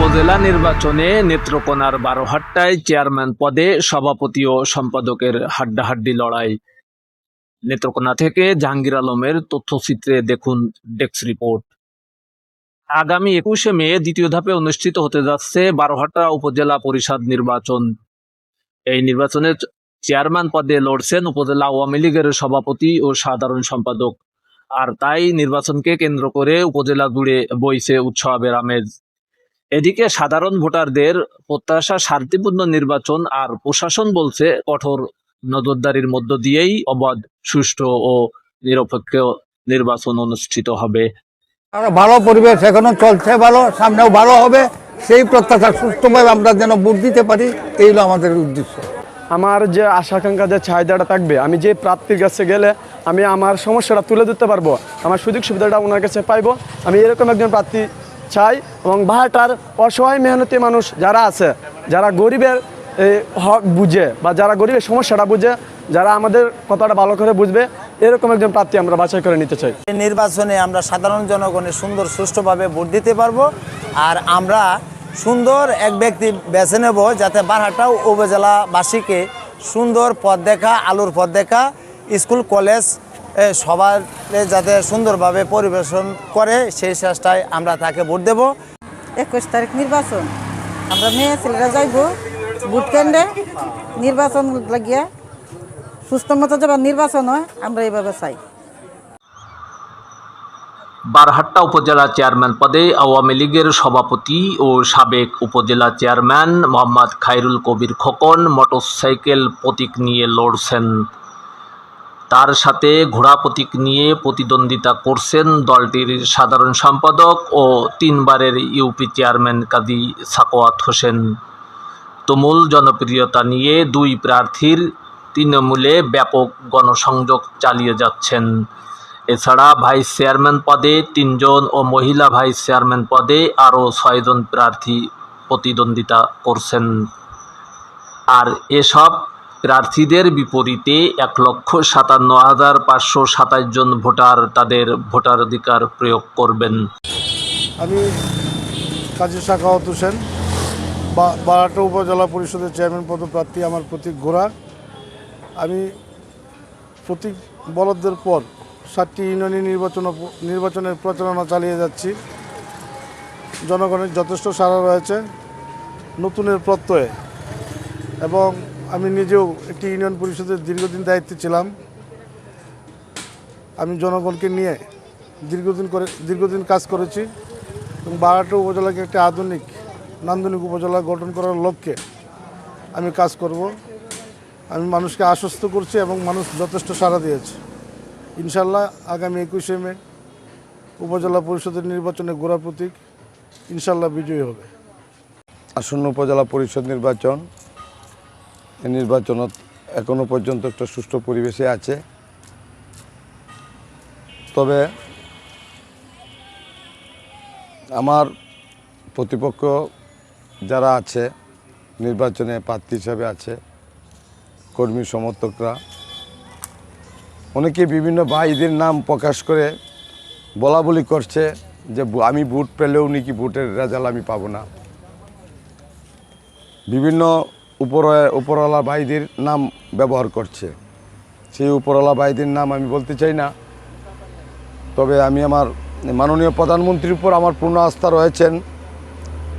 উপজেলা নির্বাচনে নেত্রকোনার বারোহাট্টায় চেয়ারম্যান পদে সভাপতি ও সম্পাদকের হাড্ডাহাড্ডি লড়াই। নেত্রকোনা থেকে জাহাঙ্গীর আলমের তথ্যচিত্রে দেখুন ডেস্ক রিপোর্ট। আগামী একুশে মে দ্বিতীয় ধাপে অনুষ্ঠিত হতে যাচ্ছে বারোহাট্টা উপজেলা পরিষদ নির্বাচন। এই নির্বাচনে চেয়ারম্যান পদে লড়ছেন উপজেলা আওয়ামী লীগের সভাপতি ও সাধারণ সম্পাদক। আর তাই নির্বাচনকে কেন্দ্র করে উপজেলা জুড়ে বইছে উৎসবের আমেজ। এদিকে সাধারণ ভোটারদের প্রত্যাশা শান্তিপূর্ণ নির্বাচন আর প্রশাসন বলছে কঠোর নজরদারির মধ্য দিয়েই অবাধ সুষ্ঠু ও নিরপেক্ষ নির্বাচন অনুষ্ঠিত হবে। আরও ভালো পরিবেশ এখনও চলছে ভালো সামনেও ভালো হবে। সেই প্রত্যাশা সুস্থভাবে আমরা যেন ভোট দিতে পারি এই হলো আমাদের উদ্দেশ্য। আমার যে আশা আকাঙ্ক্ষা যে চাহিদাটা থাকবে আমি যে প্রাপ্তির কাছে গেলে আমি আমার সমস্যাটা তুলে ধরতে পারব আমার সুযোগ সুবিধাটা ওনার কাছে পাইবো আমি এরকম একজন প্রার্থী চাই এবং বাহাটার অসহায় মেহনতি মানুষ যারা আছে, যারা গরিবের হক বুঝে বা যারা গরিবের সমস্যাটা বুঝে, যারা আমাদের কথাটা ভালো করে বুঝবে, এরকম একজন প্রার্থী আমরা বাছাই করে নিতে চাই। এই নির্বাচনে আমরা সাধারণ জনগণের সুন্দর, সুষ্ঠুভাবে ভোট দিতে পারব আর আমরা সুন্দর এক ব্যক্তি বেছে নেব যাতে বারহাটাও উপজেলাবাসীকে সুন্দর পথ দেখা, আলোর পথ দেখা, স্কুল, কলেজ সবার যাতে সুন্দরভাবে পরিবেশন করে সেই চেষ্টায় আমরা তাকে ভোট দেব। একুশ তারিখ নির্বাচন। আমরা মেয়ে ছেলেরা যাইব ভোট কেন্দ্রে। নির্বাচন লাগিয়ে সুস্থ মতো যখন নির্বাচন হয় আমরা এইভাবে চাই। বারহাট্টা উপজেলা চেয়ারম্যান পদে আওয়ামী লীগের সভাপতি ও সাবেক উপজেলা চেয়ারম্যান মোহাম্মদ খায়রুল কবির খোকন মোটরসাইকেল প্রতীক নিয়ে লড়ছেন। তার সাথে ঘোড়া প্রতীক নিয়ে প্রতিদ্বন্দ্বিতা করছেন দলটির সাধারণ সম্পাদক ও তিনবারের ইউপি চেয়ারম্যান কাজী সাকোয়াত হোসেন। তুমুল জনপ্রিয়তা নিয়ে দুই প্রার্থীর তৃণমূলে ব্যাপক গণসংযোগ চালিয়ে যাচ্ছেন। এছাড়া ভাইস চেয়ারম্যান পদে তিনজন ও মহিলা ভাইস চেয়ারম্যান পদে আরও ছয়জন প্রার্থী প্রতিদ্বন্দ্বিতা করছেন। আর এসব প্রার্থীদের বিপরীতে এক লক্ষ সাতান্ন হাজার পাঁচশো সাতাশ জন ভোটার তাদের ভোটাধিকার প্রয়োগ করবেন। আমি কাজী শাখাওয়াত হোসেন বারাটা উপজেলা পরিষদের চেয়ারম্যান পদপ্রার্থী আমার প্রতীক ঘোড়া। আমি প্রতীক বরাদ্দের পর সাতটি ইউনিয়নের নির্বাচন নির্বাচনের প্রচারণা চালিয়ে যাচ্ছি। জনগণের যথেষ্ট সাড়া রয়েছে নতুনের প্রত্যয়ে এবং আমি নিজেও একটি ইউনিয়ন পরিষদের দীর্ঘদিন দায়িত্বে ছিলাম। আমি জনগণকে নিয়ে দীর্ঘদিন করে, দীর্ঘদিন কাজ করেছি এবং বারাটা উপজেলাকে একটি আধুনিক, নান্দনিক উপজেলা গঠন করার লক্ষ্যে আমি কাজ করব। আমি মানুষকে আশ্বস্ত করছি এবং মানুষ যথেষ্ট সাড়া দিয়েছে। ইনশাল্লাহ আগামী একুশে মে উপজেলা পরিষদের নির্বাচনে গোড়া প্রতীক ইনশাল্লাহ বিজয়ী হবে। আসন্ন উপজেলা পরিষদ নির্বাচন নির্বাচনত এখনও পর্যন্ত একটা সুষ্ঠু পরিবেশে আছে। তবে আমার প্রতিপক্ষ যারা আছে, নির্বাচনে প্রার্থী হিসাবে আছে, কর্মী সমর্থকরা, অনেকে বিভিন্ন ভাইদের নাম প্রকাশ করে বলা বলি করছে যে আমি ভোট পেলেও নাকি ভোটের রেজাল্ট আমি পাবো না। বিভিন্ন উপর উপরওয়ালা ভাইদের নাম ব্যবহার করছে। সেই উপরওয়ালা ভাইদের নাম আমি বলতে চাই না। তবে আমি আমার মাননীয় প্রধানমন্ত্রীর উপর আমার পূর্ণ আস্থা রয়েছেন।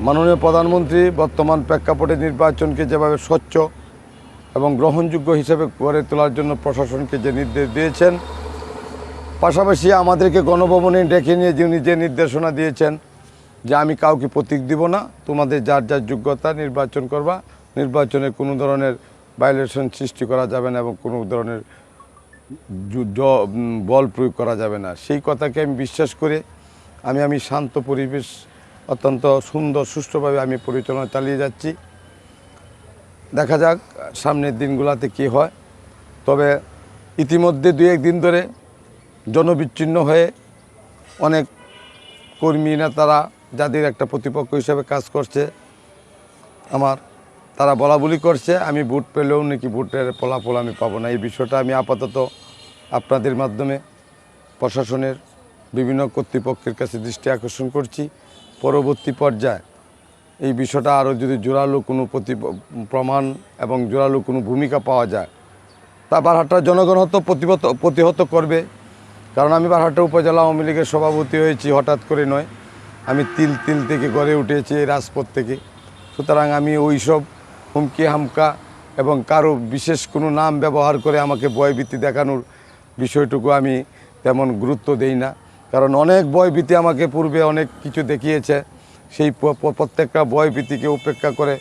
মাননীয় প্রধানমন্ত্রী বর্তমান প্রেক্ষাপটে নির্বাচনকে যেভাবে স্বচ্ছ এবং গ্রহণযোগ্য হিসেবে গড়ে তোলার জন্য প্রশাসনকে যে নির্দেশ দিয়েছেন, পাশাপাশি আমাদেরকে গণভবনে ডেকে নিয়ে যিনি যে নির্দেশনা দিয়েছেন যে আমি কাউকে প্রতীক দিব না, তোমাদের যার যার যোগ্যতা নির্বাচন করবা নির্বাচনে কোনো ধরনের ভায়োলেশন সৃষ্টি করা যাবে না এবং কোনো ধরনের বল প্রয়োগ করা যাবে না। সেই কথাকে আমি বিশ্বাস করে আমি আমি শান্ত পরিবেশ, অত্যন্ত সুন্দর, সুষ্ঠুভাবে আমি পরিচালনা চালিয়ে যাচ্ছি। দেখা যাক সামনের দিনগুলোতে কী হয়। তবে ইতিমধ্যে দু একদিন ধরে জনবিচ্ছিন্ন হয়ে অনেক কর্মী নেতারা, যাদের একটা প্রতিপক্ষ হিসেবে কাজ করছে, আমার তারা বলা বলি করছে, আমি ভোট পেলেও নাকি ভোটের ফলাফল আমি পাবো না। এই বিষয়টা আমি আপাতত আপনাদের মাধ্যমে প্রশাসনের বিভিন্ন কর্তৃপক্ষের কাছে দৃষ্টি আকর্ষণ করছি। পরবর্তী পর্যায়ে এই বিষয়টা আরও যদি জোরালো কোনো প্রতি প্রমাণ এবং জোরালো কোনো ভূমিকা পাওয়া যায়, তা বারহাট্টার জনগণ হয়তো প্রতিহত প্রতিহত করবে। কারণ আমি বারহাট্টা উপজেলা আওয়ামী লীগের সভাপতি হয়েছি, হঠাৎ করে নয়। আমি তিল তিল থেকে গড়ে উঠেছি এই রাজপথ থেকে। সুতরাং আমি ওই সব হুমকি, হামকা এবং কারও বিশেষ কোনো নাম ব্যবহার করে আমাকে ভয়ভীতি দেখানোর বিষয়টুকু আমি তেমন গুরুত্ব দেই না। কারণ অনেক ভয়ভীতি আমাকে পূর্বে অনেক কিছু দেখিয়েছে। সেই প্রত্যেকটা ভয়ভীতিকে উপেক্ষা করে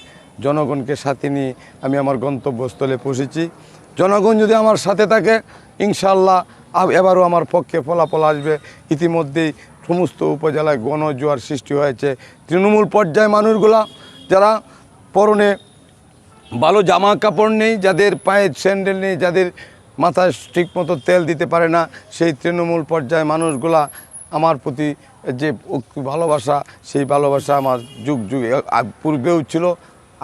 জনগণকে সাথে নিয়ে আমি আমার গন্তব্যস্থলে পৌঁছেছি। জনগণ যদি আমার সাথে থাকে ইনশাল্লাহ এবারও আমার পক্ষে ফলাফল আসবে। ইতিমধ্যেই সমস্ত উপজেলায় গণজোয়ার সৃষ্টি হয়েছে। তৃণমূল পর্যায়ে মানুষগুলা যারা পরনে ভালো জামা কাপড় নেই, যাদের পায়ে স্যান্ডেল নেই, যাদের মাথায় ঠিকমতো তেল দিতে পারে না, সেই তৃণমূল পর্যায়ে মানুষগুলা আমার প্রতি যে ভালোবাসা, সেই ভালোবাসা আমার যুগ যুগ পূর্বেও ছিল,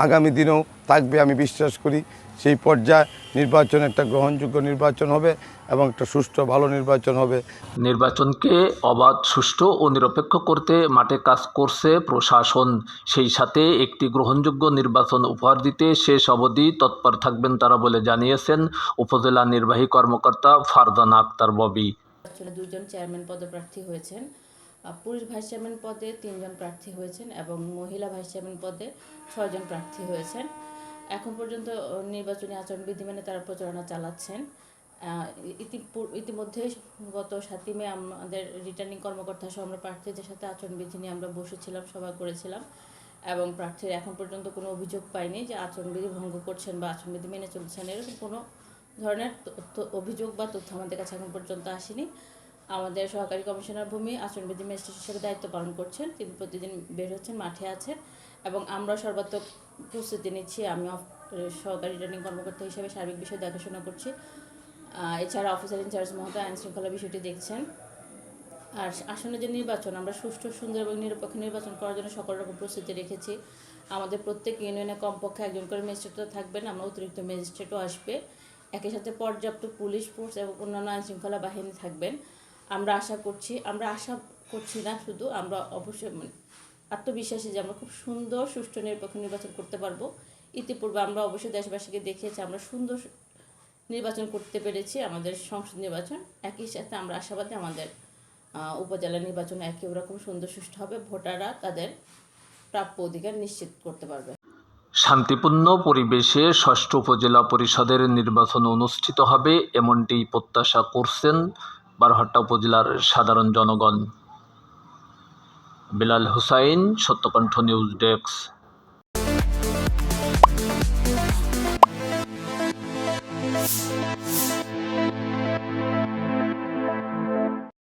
আগামী দিনেও থাকবে আমি বিশ্বাস করি। সেই পর্যায়ে নির্বাচন একটা গ্রহণযোগ্য নির্বাচন হবে এবং একটা সুষ্ঠু ভালো নির্বাচন হবে। নির্বাচনকে অবাধ সুষ্ঠু ও নিরপেক্ষ করতে মাঠে কাজ করছে প্রশাসন। সেই সাথে একটি গ্রহণযোগ্য নির্বাচন উপহার দিতে শেষ অবধি তৎপর থাকবেন তারা বলে জানিয়েছেন উপজেলা নির্বাহী কর্মকর্তা ফারদানা আক্তার ববি। দুজন চেয়ারম্যান পদপ্রার্থী হয়েছেন। পুরুষ ভাইস চেয়ারম্যান পদে তিনজন প্রার্থী হয়েছেন এবং মহিলা ভাইস চেয়ারম্যান পদে ছয়জন প্রার্থী হয়েছেন। এখন পর্যন্ত নির্বাচনী আচরণবিধি মেনে তারা প্রচারণা চালাচ্ছেন। ইতিমধ্যে গত সাতই মে আমাদের রিটার্নিং কর্মকর্তা সহ আমরা প্রার্থীদের সাথে আচরণবিধি নিয়ে আমরা বসেছিলাম, সভা করেছিলাম এবং প্রার্থীর এখন পর্যন্ত কোনো অভিযোগ পাইনি যে আচরণবিধি ভঙ্গ করছেন বা আচরণবিধি মেনে চলছেন। এরকম কোনো ধরনের অভিযোগ বা তথ্য আমাদের কাছে এখন পর্যন্ত আসেনি। আমাদের সহকারী কমিশনার ভূমি আচরণবিধি ম্যাজিস্ট্রেট হিসেবে দায়িত্ব পালন করছেন। তিনি প্রতিদিন বের হচ্ছেন, মাঠে আছেন এবং আমরা সর্বাত্মক প্রস্তুতি নিচ্ছি। আমি সহকারী রিটার্নিং কর্মকর্তা হিসেবে সার্বিক বিষয় দেখাশোনা করছি। এছাড়া অফিসার ইনচার্জ মহোদয় আইন শৃঙ্খলা বিষয়টি দেখছেন। আর আসন্ন যে নির্বাচন, আমরা সুষ্ঠু, সুন্দর এবং নিরপেক্ষ নির্বাচন করার জন্য সকল রকম প্রস্তুতি রেখেছি। আমাদের প্রত্যেক ইউনিয়নে কমপক্ষে একজন করে ম্যাজিস্ট্রেটও থাকবেন, আমরা অতিরিক্ত ম্যাজিস্ট্রেটও আসবে। একই সাথে পর্যাপ্ত পুলিশ ফোর্স এবং অন্যান্য আইন শৃঙ্খলা বাহিনী থাকবেন। আমরা আশা করছি, আমরা আশা করছি না শুধু, আমরা অবশ্যই মানে আত্মবিশ্বাসী যে আমরা খুব সুন্দর, সুষ্ঠু, নিরপেক্ষ নির্বাচন করতে পারব। ইতিপূর্বে আমরা অবশ্যই দেশবাসীকে দেখিয়েছি, আমরা সুন্দর নির্বাচন করতে পেরেছি, আমাদের সংসদ নির্বাচন একই সাথে আমরা আশাবাদী আমাদের উপজেলা নির্বাচন একই রকম সুন্দর, সুষ্ঠু হবে। ভোটাররা তাদের প্রাপ্য অধিকার নিশ্চিত করতে পারবে। শান্তিপূর্ণ পরিবেশে ষষ্ঠ উপজেলা পরিষদের নির্বাচন অনুষ্ঠিত হবে, এমনটি প্রত্যাশা করছেন বারহাট্টা উপজেলার সাধারণ জনগণ। Bilal Hussain Satyakantha news desk.